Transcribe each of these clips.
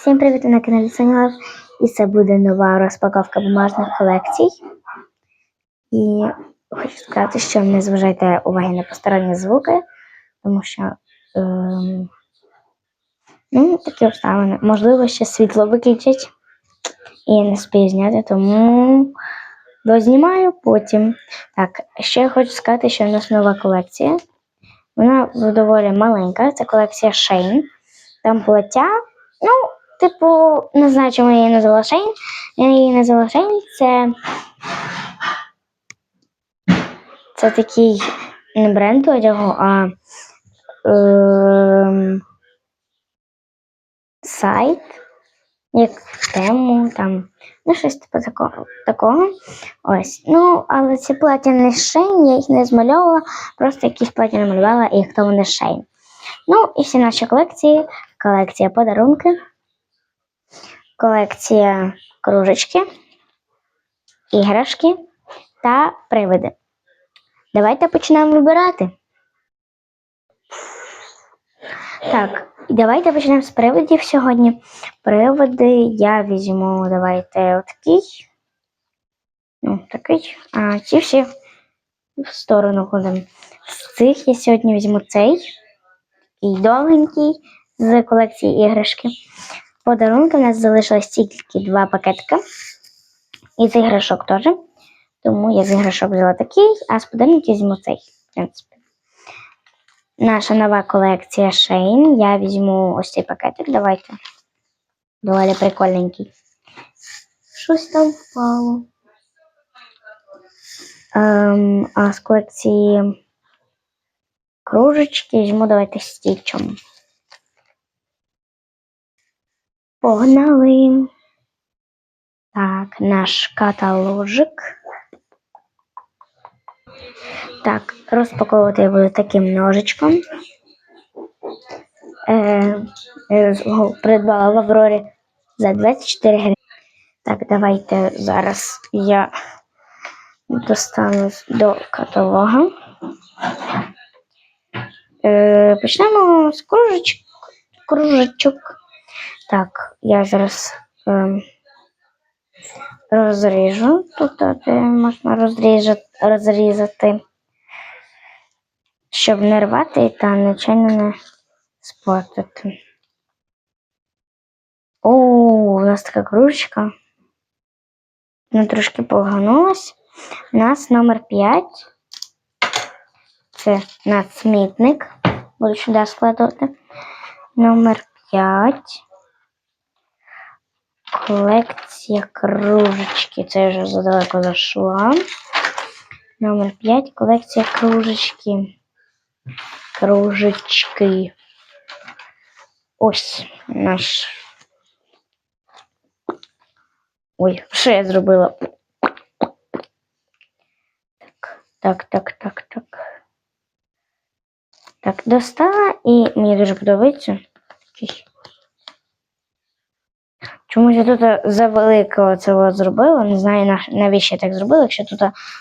Всім привіт на каналі Соня І це буде нова розпаковка бумажних колекцій. І хочу сказати, що не зважайте уваги на посторонні звуки, тому що ем, ну, такі обставини. Можливо, ще світло виключать. І не спію зняти, тому дознімаю потім. Так, ще хочу сказати, що в нас нова колекція. Вона доволі маленька, це колекція Shane. Там плаття. Ну, типу, не знаю, чому я її назвала Shane. Я її назвала Shane. Це, це такий не бренд одягу, а ем, сайт, як тему, там, ну, щось типу такого. такого. Ось. Ну, але ці плаття не Shane, я їх не змальовувала, просто якісь плаття намалювала, і хто вони Shane. Ну, і всі наші колекції. Колекція подарунки, колекція кружечки, іграшки та привиди. Давайте почнемо вибирати. Так, і давайте почнемо з привидів сьогодні. Приводи я візьму, давайте отакий. Ну, такий. А ці всі в сторону ходимо. З цих я сьогодні візьму цей. Такий довгенький з колекції іграшки. Подарунки у нас залишилось тільки два пакетика. І з іграшок теж. Тому я з іграшок взяла такий, а з подарунків візьму цей. В принципі. Наша нова колекція Shane. Я візьму ось цей пакетик. Давайте. Доволі прикольненький. Щось там впало. Ем, а з колекції кружечки візьму давайте стічом. Погнали. Так, наш каталожик. Так, розпаковувати я буду таким ножичком. Е, е, придбала в Аврорі за 24 гривні. Так, давайте зараз я достану до каталога. Е, почнемо з кружечок. кружечок. Так, я зараз е, розріжу. Тут де можна розріжати, розрізати, щоб не рвати та нічого не спортити. О, у нас така кружечка. Вона трошки поганулась. У нас номер 5. Це на смітник. Буду сюди складати. Номер 5. Колекція кружечки. Це я вже задалеко зайшла. Номер 5. Колекція кружечки. Кружечки. Ось наш. Ой, що я зробила? Так, так, так, так. Так, достала і мені дуже подобається. Чомусь я тут завеликого цього зробила. Не знаю, навіщо я так зробила, якщо тут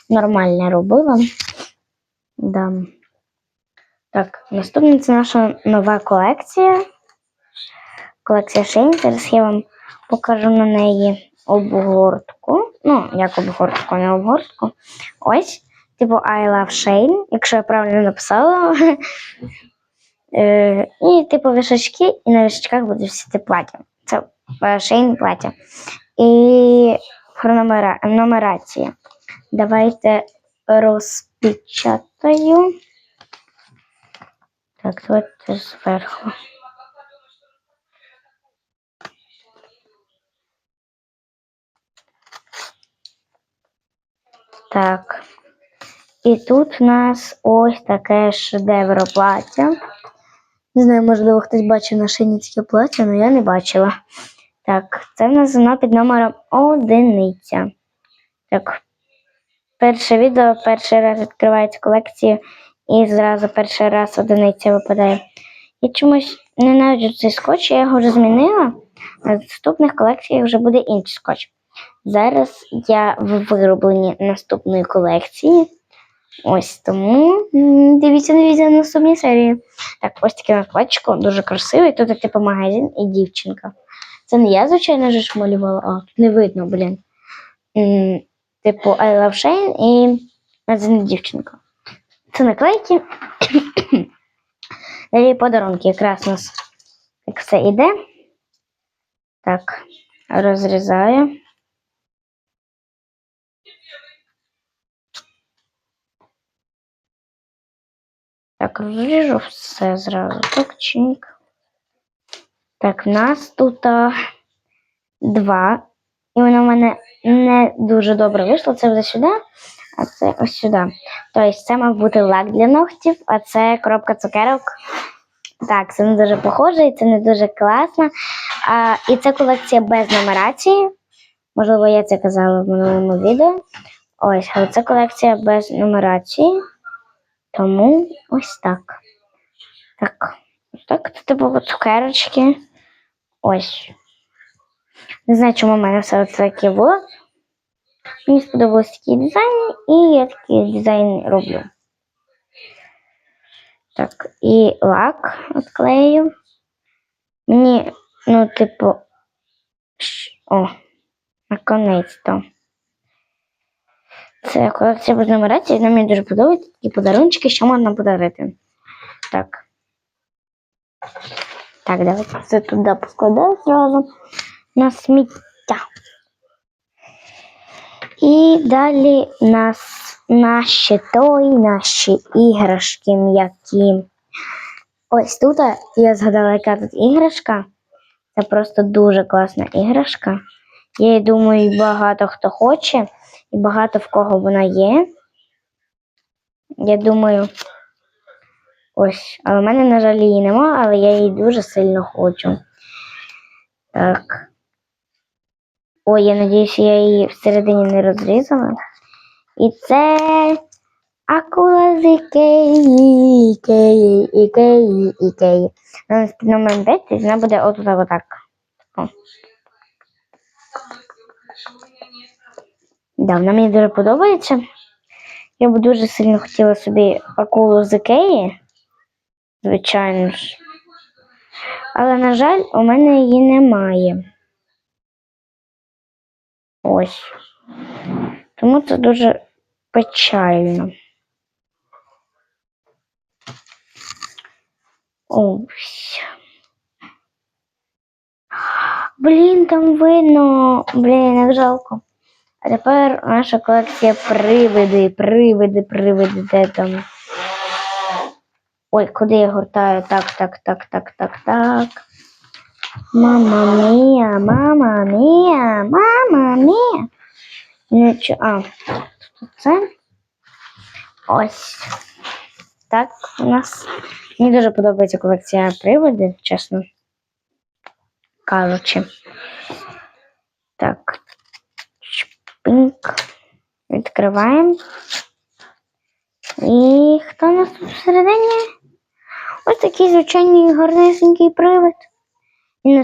нормально робила. Да. Так, наступна це наша нова колекція. Колекція. Зараз я вам покажу на неї обгортку. Ну, як обгортку, не обгортку. Ось. Типу I love Shane, якщо я правильно написала. Е, і типу вішачки, і на вішачках будуть всі ці плаття. Це е, Шейн плаття. І хрономера... нумерація. Давайте розпечатаю. Так, давайте зверху. Так. І тут у нас ось таке шедевро плаття. Не знаю, можливо, хтось бачив на шині таке плаття, але я не бачила. Так, це в нас воно під номером одиниця. Так, перше відео, перший раз відкривається колекцію і зразу перший раз одиниця випадає. Я чомусь ненавиджу цей скотч, я його вже змінила. На наступних колекціях вже буде інший скотч. Зараз я в виробленні наступної колекції. Ось тому дивіться, дивіться на наступній серії. Так, ось таке накладчико, дуже красивий. Тут типу магазин і дівчинка. Це не я, звичайно, ж малювала, а не видно, блін. Типу I love Shane і магазин дівчинка. Це наклейки. Далі подарунки. Якраз у нас як все йде. Так, розрізаю. Так, розріжу все зразу. Так, чик. Так, в нас тут а, два. І воно в мене не дуже добре вийшло. Це буде сюди, а це ось сюди. Тобто це мав бути лак для ногтів, а це коробка цукерок. Так, це не дуже похоже і це не дуже класно. А, і це колекція без нумерації. Можливо, я це казала в минулому відео. Ось, але це колекція без нумерації. Тому ось так. Так, так. Це типу цукерочки. Ось. Не знаю, чому в мене все це таке було. Мені сподобався такий дизайн, і я такий дизайн роблю. Так, і лак відклею. Мені, ну, типу, о, наконець-то. Це колекція без нумерації, вона мені дуже подобається такі подарунки, що можна подарити. Так. Так, давайте це туди поскладаю зразу на сміття. І далі нас наші той, наші іграшки м'які. Ось тут я згадала, яка тут іграшка. Це просто дуже класна іграшка. Я думаю, багато хто хоче, і багато в кого вона є. Я думаю, ось, але в мене, на жаль, її нема, але я її дуже сильно хочу. Так. Ой, я надіюся, я її всередині не розрізала. І це акула з Ікеї, Ікеї, Ікеї, Ікеї. Вона з під номером 5, і вона буде отут отак. О. Да, вона мені дуже подобається. Я б дуже сильно хотіла собі акулу з Ікеї. Звичайно ж. Але, на жаль, у мене її немає. Ось. Тому це дуже печально. Ось. Блін, там видно. Блін, як жалко. А тепер наша колекція привиди, привиди, привиди, де там. Ой, куди я гортаю? Так, так, так, так, так, так. Мама мія, мама мія, мама мія. Нічо, а, тут це. Ось. Так, у нас. Мені дуже подобається колекція приводи, чесно кажучи. Так. Шпинк. Відкриваємо. І хто у нас тут всередині? Такий звичайний гарнесенький привид. І